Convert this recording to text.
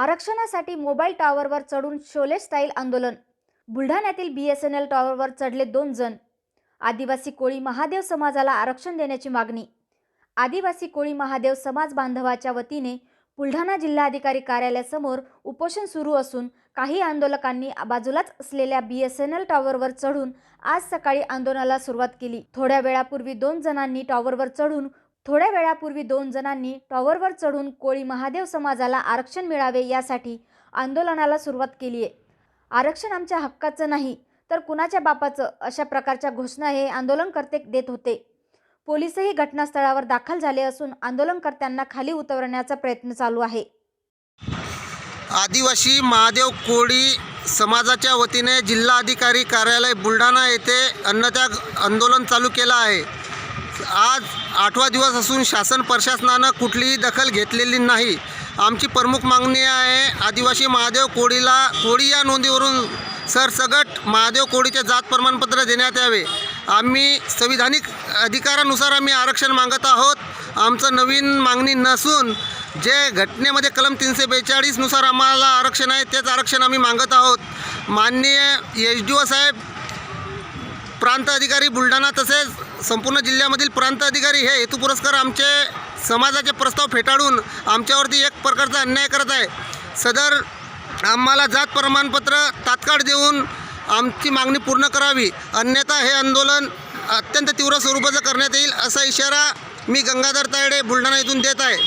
आरक्षणासाठी मोबाईल टॉवरवर चढून शोले स्टाईल आंदोलन. बुलढाण्यातील बी एस एन एल टॉवरवर चढले दोन जण. आदिवासी कोळी महादेव समाजाला आरक्षण देण्याची मागणी. आदिवासी कोळी महादेव समाज बांधवाच्या वतीने बुलढाणा जिल्हाधिकारी कार्यालयासमोर उपोषण सुरू असून काही आंदोलकांनी बाजूलाच असलेल्या बी एस एन एल टॉवरवर चढून आज सकाळी आंदोलनाला सुरुवात केली. थोड्या वेळापूर्वी दोन जणांनी टॉवरवर चढून थोड्या वेळापूर्वी दोन जणांनी टॉवरवर चढून कोळी महादेव समाजाला आरक्षण मिळावे यासाठी आंदोलनाला सुरुवात केली आहे आरक्षण आमच्या हक्काचं नाही तर कुणाच्या बापाचं? अशा प्रकारच्या घोषणा हे आंदोलनकर्ते देत होते. पोलीसही घटनास्थळावर दाखल झाले असून आंदोलनकर्त्यांना खाली उतरवण्याचा प्रयत्न चालू आहे. आदिवासी महादेव कोळी समाजाच्या वतीने जिल्हाधिकारी कार्यालय बुलढाणा येथे अन्नत्याग आंदोलन चालू केलं आहे. आज आठवा दिवस असून शासन प्रशासनानं कुठलीही दखल घेतलेली नाही. आमची प्रमुख मागणी आहे आदिवासी महादेव कोळीला कोळी या नोंदीवरून सरसगट महादेव कोळीचे जात प्रमाणपत्र देण्यात यावे. आम्ही संविधानिक अधिकारानुसार आम्ही आरक्षण मागत आहोत. आमचं नवीन मागणी नसून जे घटनेमध्ये कलम तीनशे बेचाळीसनुसार आम्हाला आरक्षण आहे तेच आरक्षण आम्ही मागत आहोत. माननीय एच डी ओ साहेब प्रांत अधिकारी बुलढाणा तसेच संपूर्ण जिल्ह्यामधील प्रांत अधिकारी हे हेतू पुरस्कार आमचे समाजाचे प्रस्ताव फेटाळून आमच्यावरती एक प्रकारचा अन्याय करत आहे. सदर आम्हाला जात प्रमाणपत्र तात्काळ देऊन आमची मागणी पूर्ण करावी. अन्यथा हे आंदोलन अत्यंत तीव्र स्वरूपाचं करण्यात येईल असा इशारा मी गंगाधर तायडे बुलढाणा येथून देत आहे.